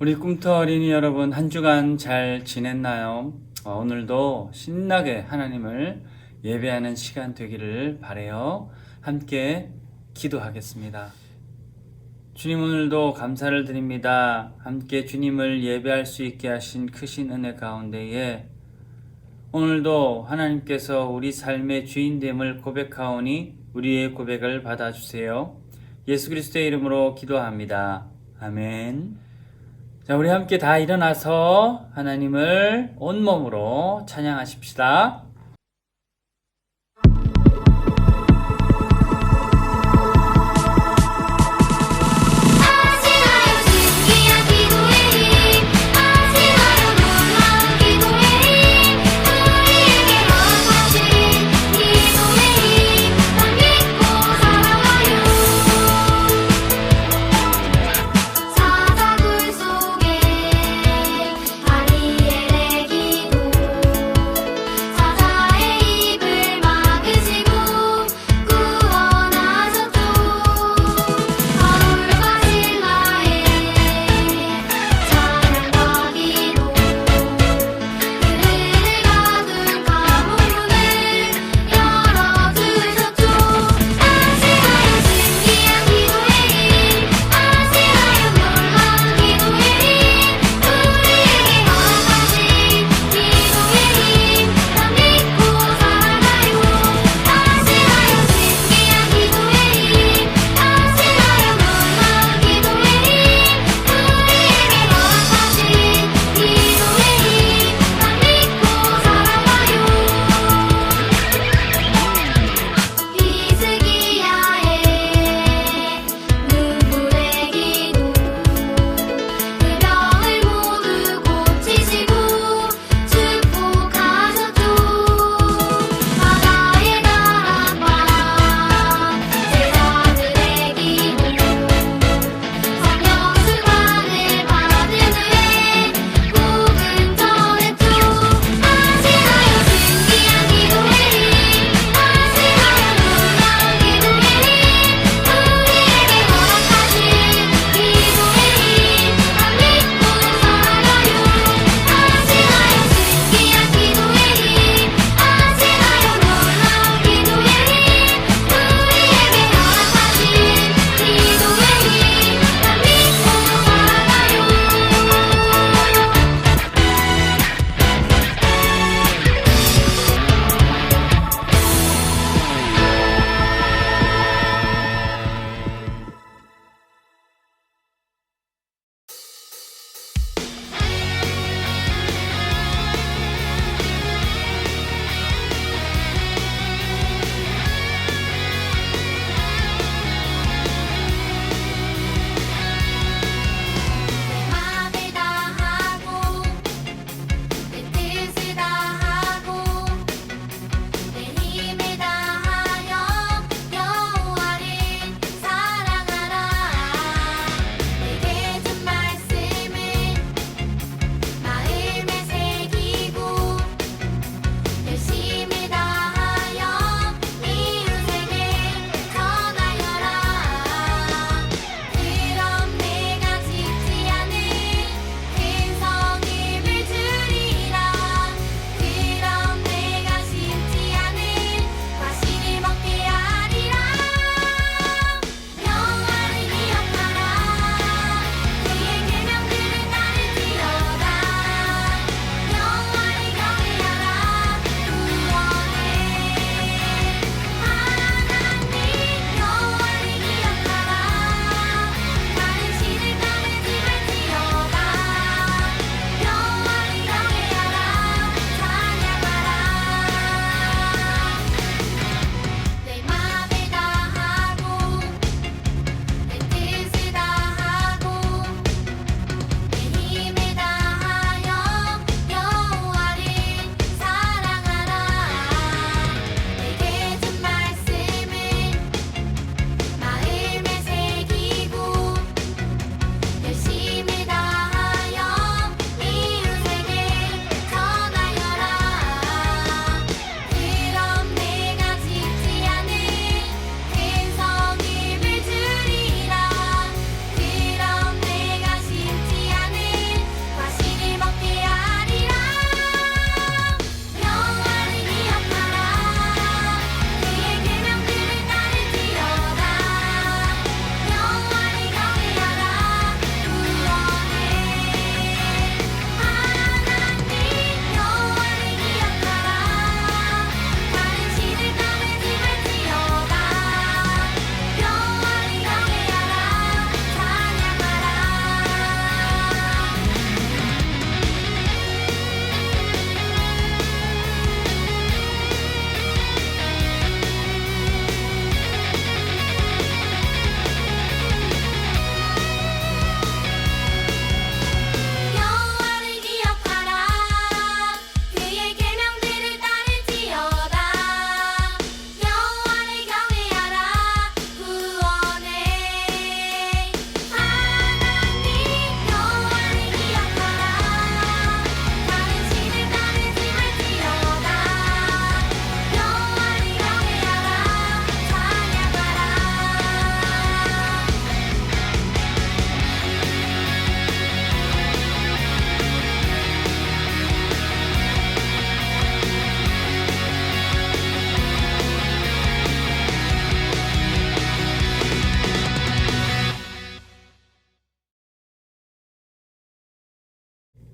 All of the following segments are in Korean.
우리 꿈터 어린이 여러분 한 주간 잘 지냈나요? 어, 오늘도 신나게 하나님을 예배하는 시간 되기를 바래요. 함께 기도하겠습니다. 주님 오늘도 감사를 드립니다. 함께 주님을 예배할 수 있게 하신 크신 은혜 가운데에 오늘도 하나님께서 우리 삶의 주인됨을 고백하오니 우리의 고백을 받아주세요. 예수 그리스도의 이름으로 기도합니다. 아멘. 자, 우리 함께 다 일어나서 하나님을 온몸으로 찬양하십시다.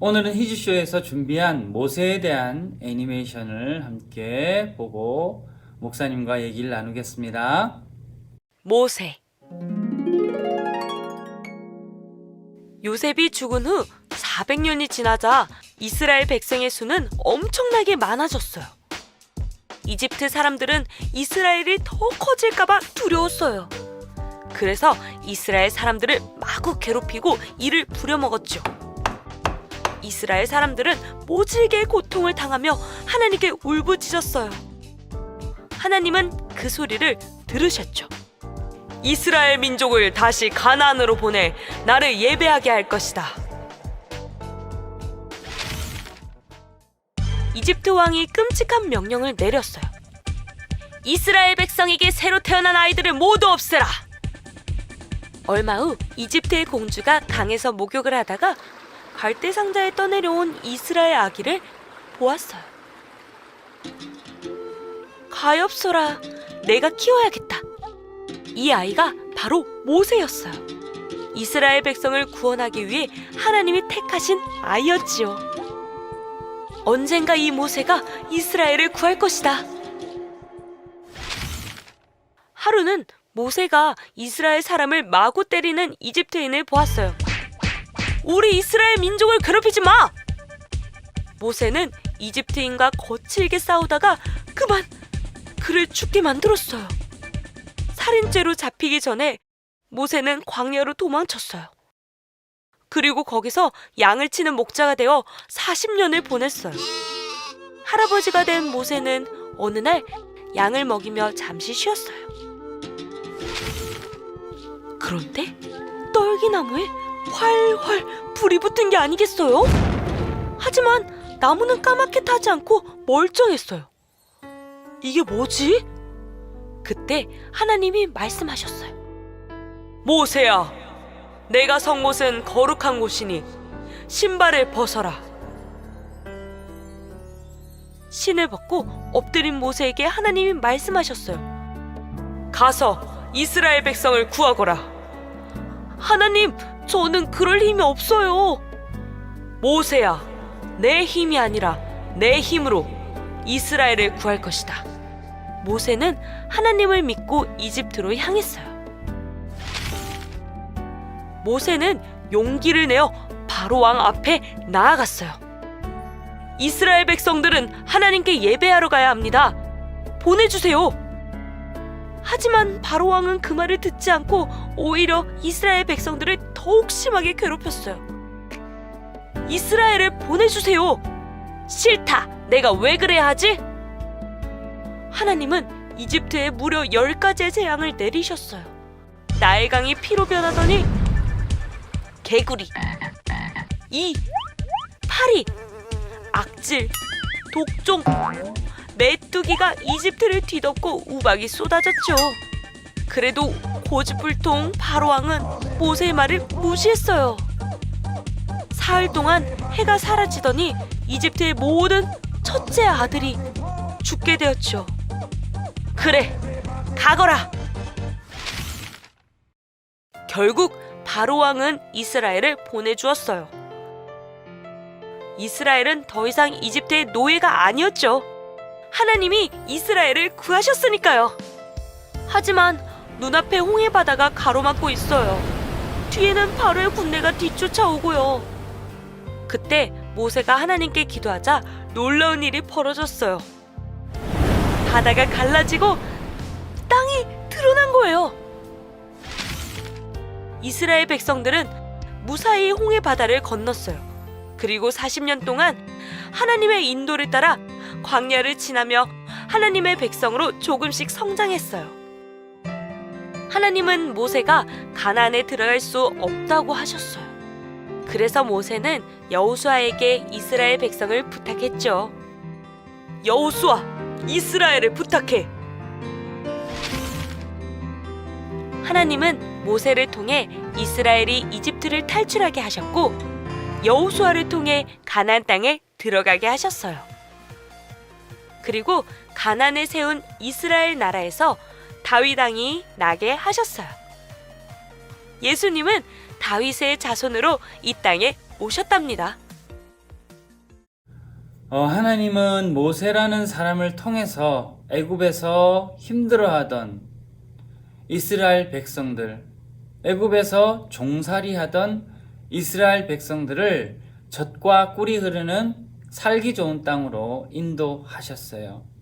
오늘은 히즈쇼에서 준비한 모세에 대한 애니메이션을 함께 보고 목사님과 얘기를 나누겠습니다. 모세 요셉이 죽은 후 400년이 지나자 이스라엘 백성의 수는 엄청나게 많아졌어요. 이집트 사람들은 이스라엘이 더 커질까봐 두려웠어요. 그래서 이스라엘 사람들을 마구 괴롭히고 이를 부려먹었죠. 이스라엘 사람들은 모질게 고통을 당하며 하나님께 울부짖었어요. 하나님은 그 소리를 들으셨죠. 이스라엘 민족을 다시 가나안으로 보내 나를 예배하게 할 것이다. 이집트 왕이 끔찍한 명령을 내렸어요. 이스라엘 백성에게 새로 태어난 아이들을 모두 없애라. 얼마 후 이집트의 공주가 강에서 목욕을 하다가 갈대 상자에 떠내려온 이스라엘 아기를 보았어요. 가엾어라, 내가 키워야겠다. 이 아이가 바로 모세였어요. 이스라엘 백성을 구원하기 위해 하나님이 택하신 아이였지요. 언젠가 이 모세가 이스라엘을 구할 것이다. 하루는 모세가 이스라엘 사람을 마구 때리는 이집트인을 보았어요. 우리 이스라엘 민족을 괴롭히지 마! 모세는 이집트인과 거칠게 싸우다가 그만 그를 죽게 만들었어요. 살인죄로 잡히기 전에 모세는 광야로 도망쳤어요. 그리고 거기서 양을 치는 목자가 되어 40년을 보냈어요. 할아버지가 된 모세는 어느 날 양을 먹이며 잠시 쉬었어요. 그런데 떨기나무에 활활 불이 붙은 게 아니겠어요? 하지만 나무는 까맣게 타지 않고 멀쩡했어요. 이게 뭐지? 그때 하나님이 말씀하셨어요. 모세야, 내가 성 곳은 거룩한 곳이니 신발을 벗어라. 신을 벗고 엎드린 모세에게 하나님이 말씀하셨어요. 가서 이스라엘 백성을 구하거라. 하나님, 저는 그럴 힘이 없어요. 모세야, 내 힘이 아니라 내 힘으로 이스라엘을 구할 것이다. 모세는 하나님을 믿고 이집트로 향했어요. 모세는 용기를 내어 바로 왕 앞에 나아갔어요. 이스라엘 백성들은 하나님께 예배하러 가야 합니다. 보내주세요. 하지만 바로 왕은 그 말을 듣지 않고 오히려 이스라엘 백성들을 더욱 심하게 괴롭혔어요. 이스라엘을 보내주세요. 싫다. 내가 왜 그래야 하지? 하나님은 이집트에 무려 열 가지의 재앙을 내리셨어요. 나일강이 피로 변하더니 개구리, 이, 파리, 악질, 독종, 메뚜기가 이집트를 뒤덮고 우박이 쏟아졌죠. 그래도 고집불통 바로왕은 모세의 말을 무시했어요. 사흘 동안 해가 사라지더니 이집트의 모든 첫째 아들이 죽게 되었죠. 그래, 가거라. 결국 바로 왕은 이스라엘을 보내주었어요. 이스라엘은 더 이상 이집트의 노예가 아니었죠. 하나님이 이스라엘을 구하셨으니까요. 하지만 눈앞에 홍해 바다가 가로막고 있어요. 뒤에는 바로의 군대가 뒤쫓아오고요. 그때 모세가 하나님께 기도하자 놀라운 일이 벌어졌어요. 바다가 갈라지고 땅이 드러난 거예요. 이스라엘 백성들은 무사히 홍해 바다를 건넜어요. 그리고 40년 동안 하나님의 인도를 따라 광야를 지나며 하나님의 백성으로 조금씩 성장했어요. 하나님은 모세가 가나안에 들어갈 수 없다고 하셨어요. 그래서 모세는 여호수아에게 이스라엘 백성을 부탁했죠. 여호수아, 이스라엘을 부탁해. 하나님은 모세를 통해 이스라엘이 이집트를 탈출하게 하셨고 여호수아를 통해 가나안 땅에 들어가게 하셨어요. 그리고 가나안에 세운 이스라엘 나라에서 다윗 왕이 나게 하셨어요. 예수님은 다윗의 자손으로 이 땅에 오셨답니다. 어, 하나님은 모세라는 사람을 통해서 애굽에서 힘들어하던 이스라엘 백성들, 애굽에서 종살이하던 이스라엘 백성들을 젖과 꿀이 흐르는 살기 좋은 땅으로 인도하셨어요.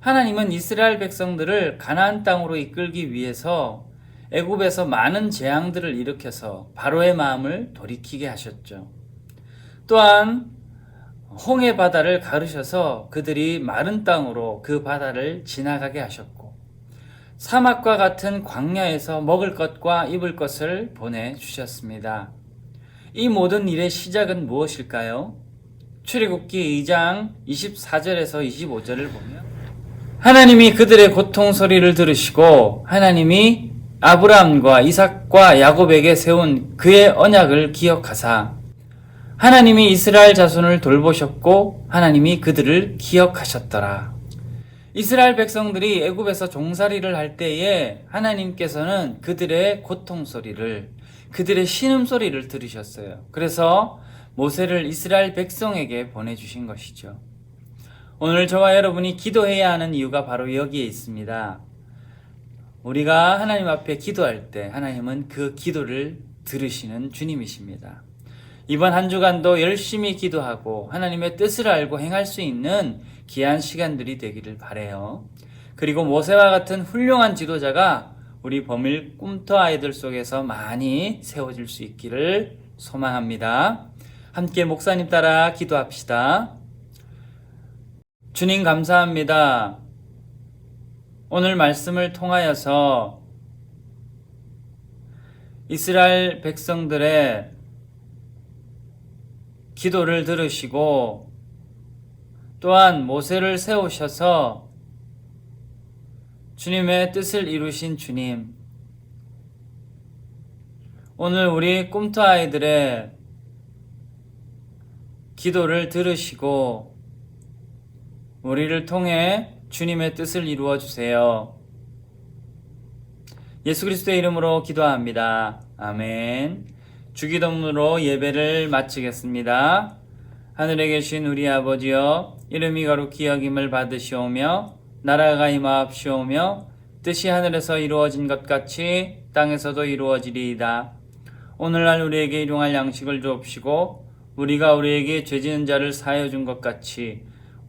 하나님은 이스라엘 백성들을 가나안 땅으로 이끌기 위해서 애굽에서 많은 재앙들을 일으켜서 바로의 마음을 돌이키게 하셨죠. 또한 홍해 바다를 가르셔서 그들이 마른 땅으로 그 바다를 지나가게 하셨고 사막과 같은 광야에서 먹을 것과 입을 것을 보내 주셨습니다. 이 모든 일의 시작은 무엇일까요? 출애굽기 2장 24절에서 25절을 보면 하나님이 그들의 고통 소리를 들으시고 하나님이 아브라함과 이삭과 야곱에게 세운 그의 언약을 기억하사 하나님이 이스라엘 자손을 돌보셨고 하나님이 그들을 기억하셨더라. 이스라엘 백성들이 애굽에서 종살이를 할 때에 하나님께서는 그들의 고통 소리를 그들의 신음 소리를 들으셨어요. 그래서 모세를 이스라엘 백성에게 보내 주신 것이죠. 오늘 저와 여러분이 기도해야 하는 이유가 바로 여기에 있습니다. 우리가 하나님 앞에 기도할 때 하나님은 그 기도를 들으시는 주님이십니다. 이번 한 주간도 열심히 기도하고 하나님의 뜻을 알고 행할 수 있는 귀한 시간들이 되기를 바래요. 그리고 모세와 같은 훌륭한 지도자가 우리 범일 꿈터 아이들 속에서 많이 세워질 수 있기를 소망합니다. 함께 목사님 따라 기도합시다. 주님 감사합니다. 오늘 말씀을 통하여서 이스라엘 백성들의 기도를 들으시고 또한 모세를 세우셔서 주님의 뜻을 이루신 주님. 오늘 우리 꿈터 아이들의 기도를 들으시고 우리를 통해 주님의 뜻을 이루어 주세요. 예수 그리스도의 이름으로 기도합니다. 아멘. 주기도문으로 예배를 마치겠습니다. 하늘에 계신 우리 아버지여 이름이 거룩히 여김을 받으시오며 나라가 임하옵시오며 뜻이 하늘에서 이루어진 것 같이 땅에서도 이루어지리이다. 오늘날 우리에게 일용할 양식을 주옵시고 우리가 우리에게 죄 지는 자를 사하여 준 것 같이